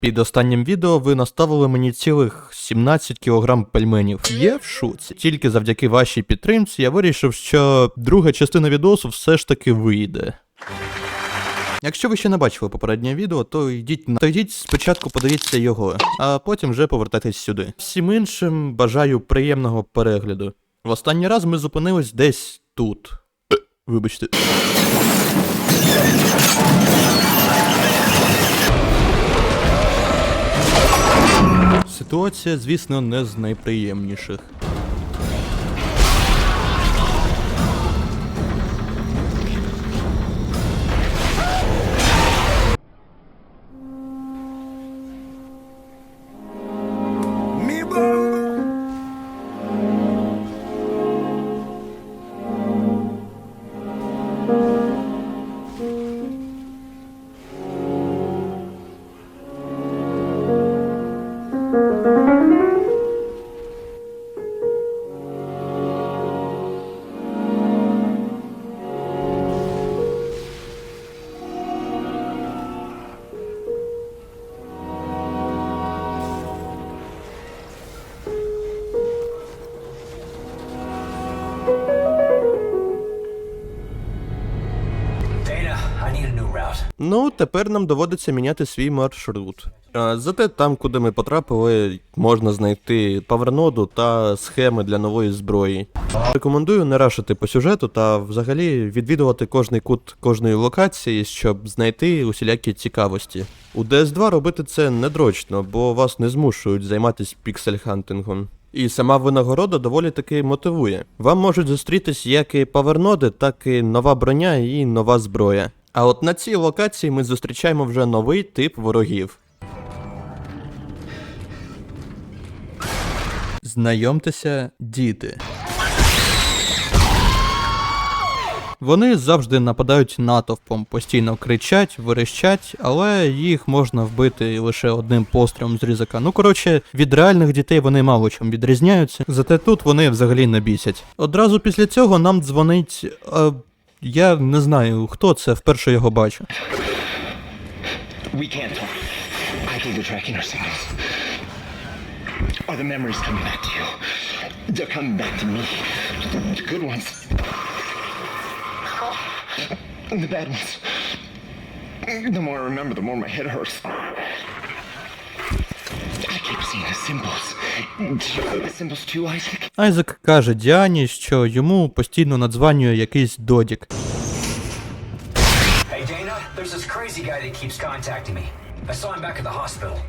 Під останнім відео ви наставили мені цілих 17 кг пельменів. Є в шуці. Тільки завдяки вашій підтримці я вирішив, що друга частина відосу все ж таки вийде. Якщо ви ще не бачили попереднє відео, то йдіть на то йдіть спочатку подивіться його, а потім вже повертайтесь сюди. Всім іншим бажаю приємного перегляду. В останній раз ми зупинились десь тут. Вибачте. Ситуація, звісно, не з найприємніших. Thank you. Тепер нам доводиться міняти свій маршрут. Зате там, куди ми потрапили, можна знайти паверноду та схеми для нової зброї. Рекомендую не рашити по сюжету та взагалі відвідувати кожний кут кожної локації, щоб знайти усілякі цікавості. У DS2 робити це недрочно, бо вас не змушують займатися піксель-хантингом. І сама винагорода доволі таки мотивує. Вам можуть зустрітись як і паверноди, так і нова броня і нова зброя. А от на цій локації ми зустрічаємо вже новий тип ворогів. Знайомтеся, діти. Вони завжди нападають натовпом, постійно кричать, верещать, але їх можна вбити лише одним пострілом з різака. Ну коротше, від реальних дітей вони мало чим відрізняються, зате тут вони взагалі не бісять. Одразу після цього нам дзвонить. Е, я не знаю, хто це, вперше його бачу. We can't talk. I think they're tracking our. Are the memories coming back to you? They're coming back to me. The good ones. The bad ones. The more I remember, the more my head hurts. I keep seeing the symbols. The symbols too, Isaac. Айзек каже Діані, що йому постійно надзванює якийсь додік.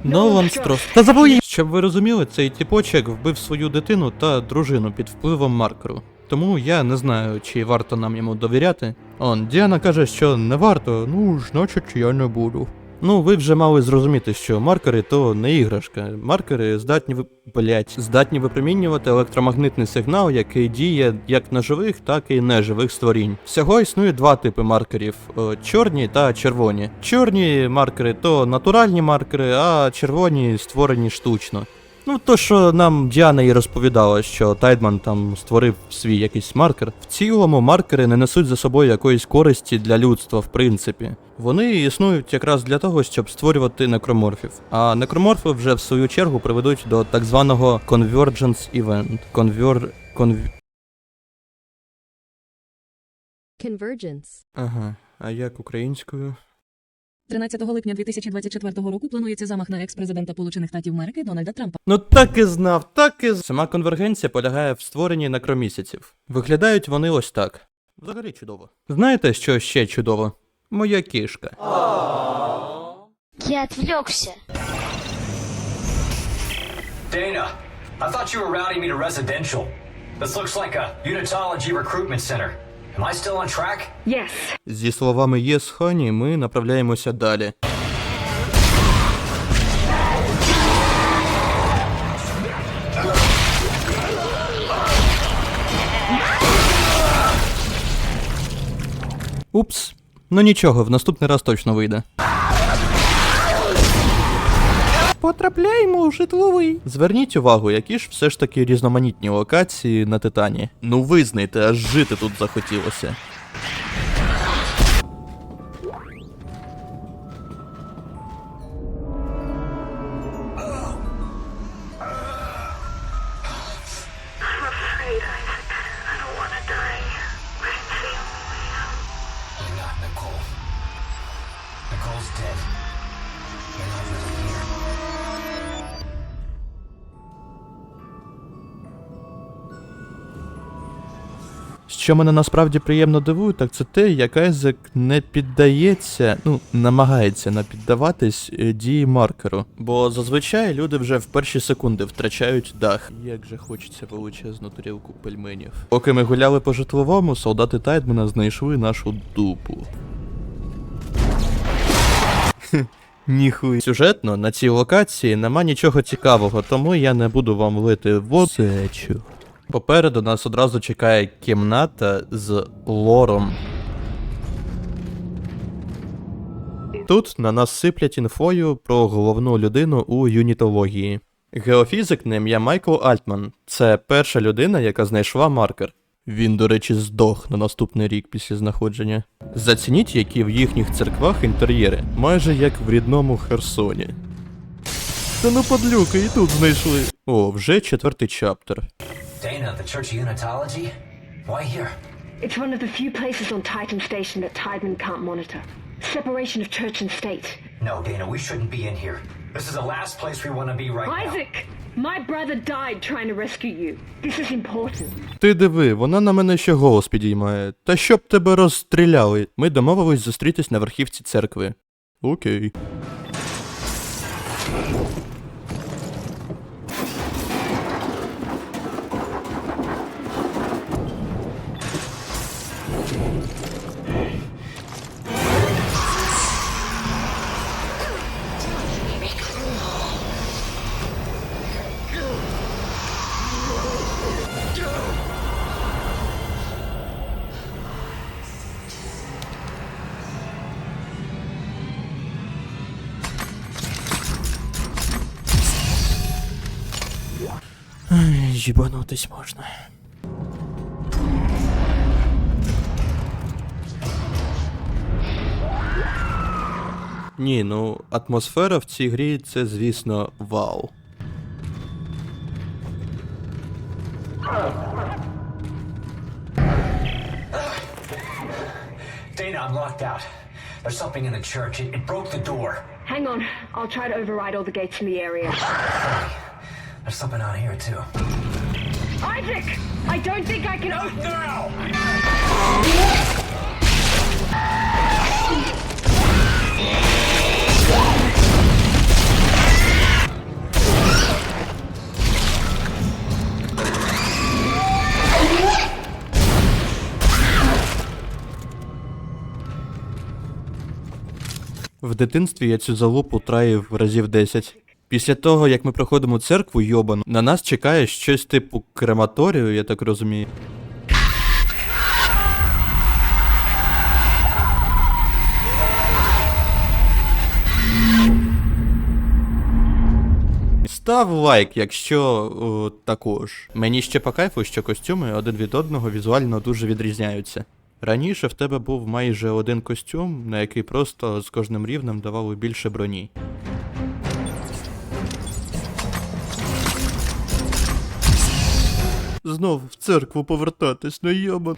Нолан Строс. Та забуй! Щоб ви розуміли, цей тіпочек вбив свою дитину та дружину під впливом маркеру. Тому я не знаю, чи варто нам йому довіряти. Он, Діана каже, що не варто, ну, значить, я не буду. Ну, ви вже мали зрозуміти, що маркери то не іграшка. Маркери здатні ви... блять, здатні випромінювати електромагнитний сигнал, який діє як на живих, так і неживих створінь. Всього існує два типи маркерів: чорні та червоні. Чорні маркери то натуральні маркери, а червоні створені штучно. Ну, то, що нам Діана і розповідала, що Тайдман там створив свій якийсь маркер. В цілому маркери не несуть за собою якоїсь користі для людства, в принципі. Вони існують якраз для того, щоб створювати некроморфів. А некроморфи вже в свою чергу приведуть до так званого Convergence Event. Conver... Конв... Convergence. Ага, а як українською? 13 липня 2024 року планується замах на екс-президента Сполучених Штатів Америки Дональда Трампа. Ну так і знав, так і з- Сама конвергенція полягає в створенні некромісяців. Виглядають вони ось так. Взагалі чудово. Знаєте, що ще чудово? Моя кішка. Я отвлекся. Dana, I thought you were routing me to residential. This looks like a unitology recruitment center. Am I still on track? Зі словами Єс Хані, ми направляємося далі. Упс. Ну нічого, в наступний раз точно вийде. Потрапляємо у житловий. Зверніть увагу, які ж все ж таки різноманітні локації на Титані. Ну визнайте, аж жити тут захотілося. Nicole's dead. Що мене насправді приємно дивує, так це те, як Айзек не піддається, ну, намагається не піддаватись е, дії маркеру. Бо зазвичай люди вже в перші секунди втрачають дах. Як же хочеться величезну тарілку пельменів. Поки ми гуляли по житловому, солдати Тайдмена знайшли нашу дупу. Ніхуй. Сюжетно на цій локації нема нічого цікавого, тому я не буду вам лити воду. Попереду нас одразу чекає кімната з лором. Тут на нас сиплять інфою про головну людину у юнітології. Геофізик на ім'я Майкл Альтман. Це перша людина, яка знайшла маркер. Він, до речі, здох на наступний рік після знаходження. Зацініть, які в їхніх церквах інтер'єри, майже як в рідному Херсоні. Та ну подлюки, і тут знайшли. О, вже четвертий чаптер. Dana, the Church of Unitology? Why here? It's one of the few places on Titan Station that Tideman can't monitor. Separation of church and state. No, Dana, we shouldn't be in here. This is the last place we want to be right now. Isaac! My brother died trying to rescue you. This is important. Ти диви, вона на мене ще голос підіймає. Та щоб тебе розстріляли. Ми домовились зустрітись на верхівці церкви. Окей. Їбанутись можна. Ні, ну атмосфера в цій грі це, звісно, вау. Dana, I'm locked out. There's something in the church. It, it broke the door. Hang on, I'll try to override all the gates in the area. There's something out here, too. Isaac! I don't think I can open. Now! В дитинстві я цю залупу траїв разів 10. Після того, як ми проходимо церкву йобану, на нас чекає щось типу крематорію, я так розумію. Став лайк, якщо о, також. Мені ще по кайфу, що костюми один від одного візуально дуже відрізняються. Раніше в тебе був майже один костюм, на який просто з кожним рівнем давали більше броні. Знов в церкву повертатись, ну йобан.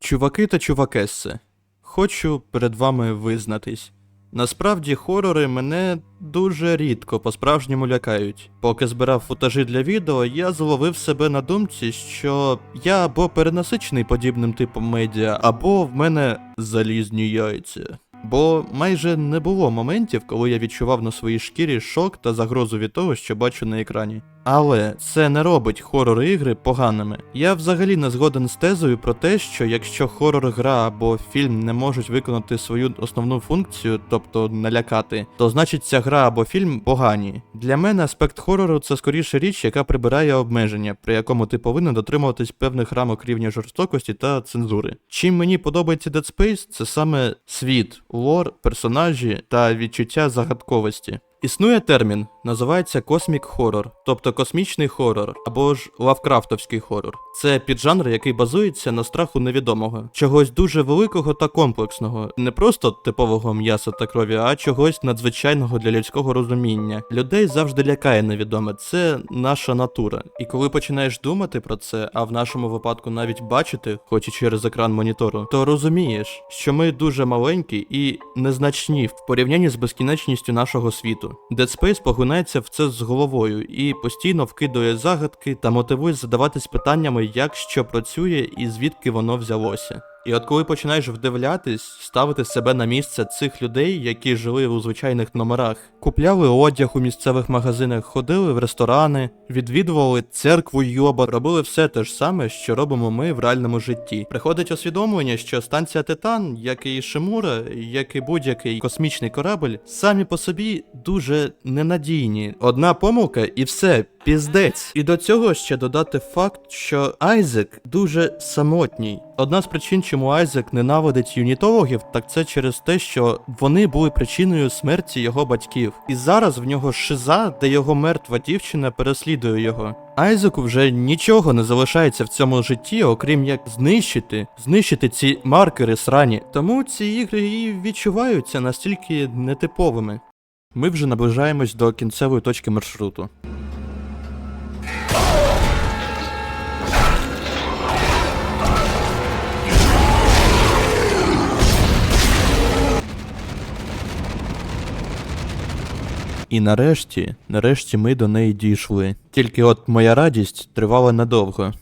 Чуваки та чувакесси, хочу перед вами визнатись. Насправді хорори мене дуже рідко по-справжньому лякають. Поки збирав футажі для відео, я зловив себе на думці, що я або перенасичений подібним типом медіа, або в мене залізні яйця. Бо майже не було моментів, коли я відчував на своїй шкірі шок та загрозу від того, що бачу на екрані. Але це не робить хорор ігри поганими. Я взагалі не згоден з тезою про те, що якщо хорор гра або фільм не можуть виконати свою основну функцію, тобто налякати, то значить ця гра або фільм погані. Для мене аспект хорору це скоріше річ, яка прибирає обмеження, при якому ти повинен дотримуватись певних рамок рівня жорстокості та цензури. Чим мені подобається Dead Space, це саме світ, лор, персонажі та відчуття загадковості. Існує термін, називається космік хорор, тобто космічний хорор або ж лавкрафтовський хорор. Це піджанр, який базується на страху невідомого, чогось дуже великого та комплексного, не просто типового м'яса та крові, а чогось надзвичайного для людського розуміння. Людей завжди лякає невідоме, це наша натура. І коли починаєш думати про це, а в нашому випадку навіть бачити, хоч і через екран монітору, то розумієш, що ми дуже маленькі і незначні в порівнянні з безкінечністю нашого світу. Світу. Dead Space погинається в це з головою і постійно вкидує загадки та мотивує задаватись питаннями, як що працює і звідки воно взялося. І от коли починаєш вдивлятись, ставити себе на місце цих людей, які жили у звичайних номерах, купляли одяг у місцевих магазинах, ходили в ресторани, відвідували церкву Йоба, робили все те ж саме, що робимо ми в реальному житті. Приходить усвідомлення, що станція Титан, як і Шимура, як і будь-який космічний корабль, самі по собі дуже ненадійні. Одна помилка і все, піздець. І до цього ще додати факт, що Айзек дуже самотній. Одна з причин, чому Айзек ненавидить юнітологів, так це через те, що вони були причиною смерті його батьків. І зараз в нього шиза, де його мертва дівчина переслідує його. Айзеку вже нічого не залишається в цьому житті, окрім як знищити, знищити ці маркери срані. Тому ці ігри і відчуваються настільки нетиповими. Ми вже наближаємось до кінцевої точки маршруту. І нарешті, нарешті ми до неї дійшли. Тільки от моя радість тривала недовго.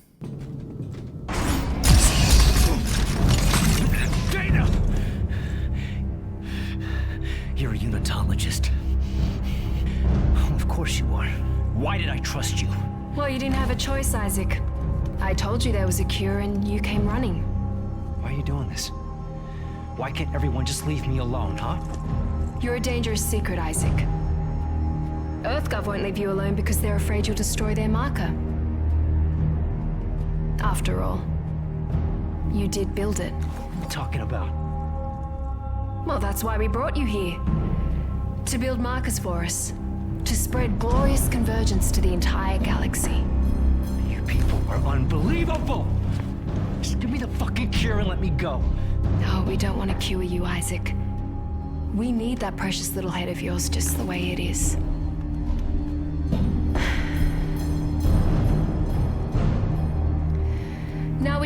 You're a unitologist. Of course you are. Why did I trust you? Well, you didn't have a choice, Isaac. I told you there was a cure and you came running. Why are you doing this? Why can't everyone just leave me alone, huh? You're a dangerous secret, Isaac. EarthGov won't leave you alone because they're afraid you'll destroy their marker. After all, you did build it. What are you talking about? Well, that's why we brought you here. To build markers for us. To spread glorious convergence to the entire galaxy. You people are unbelievable! Just give me the fucking cure and let me go. No, we don't want to cure you, Isaac. We need that precious little head of yours just the way it is.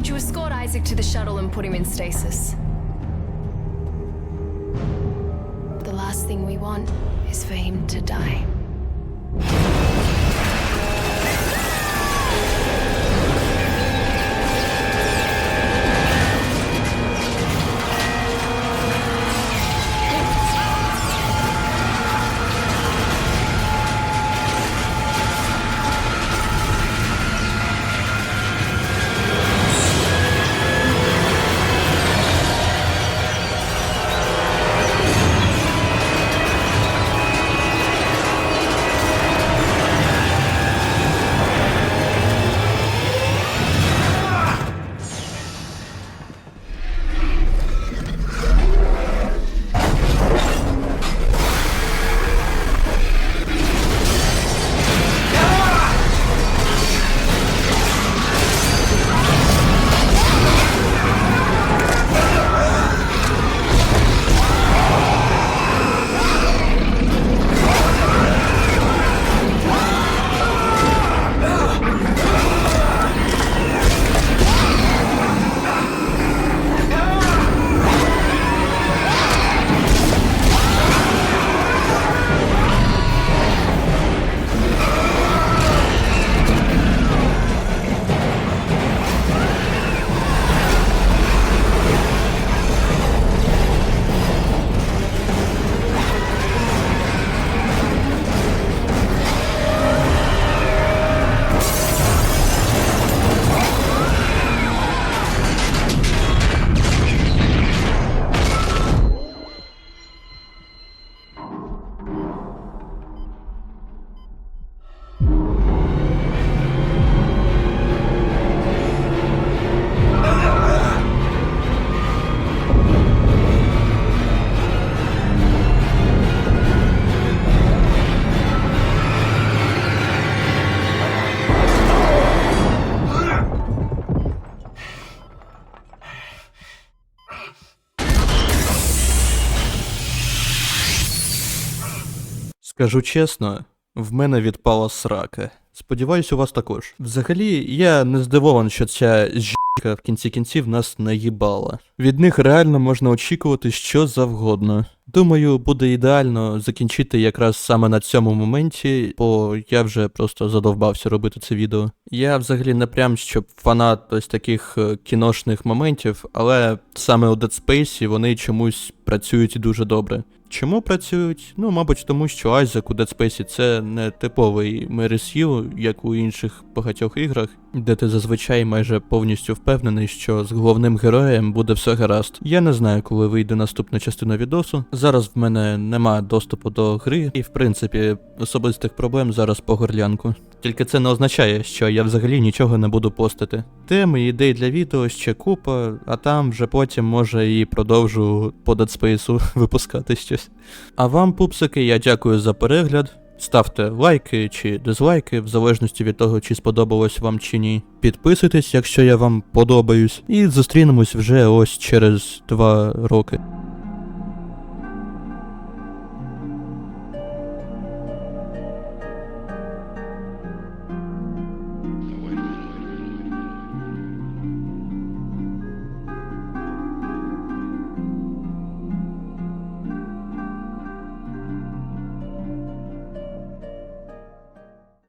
Would you escort Isaac to the shuttle and put him in stasis? The last thing we want is for him to die. Скажу чесно, В мене відпала срака. Сподіваюсь, у вас також. Взагалі, я не здивований, що ця жінка в кінці кінців нас наїбала. Від них реально можна очікувати що завгодно. Думаю, буде ідеально закінчити якраз саме на цьому моменті, бо я вже просто задовбався робити це відео. Я взагалі не прям щоб фанат ось таких е, кіношних моментів, але саме у Dead Space вони чомусь працюють дуже добре. Чому працюють? Ну, мабуть, тому що Айзек у Dead Space це не типовий Мересів, як у інших багатьох іграх, де ти зазвичай майже повністю впевнений, що з головним героєм буде все гаразд. Я не знаю, коли вийде наступна частина відосу. Зараз в мене нема доступу до гри, і в принципі особистих проблем зараз по горлянку. Тільки це не означає, що я взагалі нічого не буду постити. Теми ідей для відео ще купа, а там вже потім може і продовжу по Dead Space випускати щось. А вам, пупсики, я дякую за перегляд. Ставте лайки чи дизлайки, в залежності від того, чи сподобалось вам чи ні. Підписуйтесь, якщо я вам подобаюсь, і зустрінемось вже ось через два роки.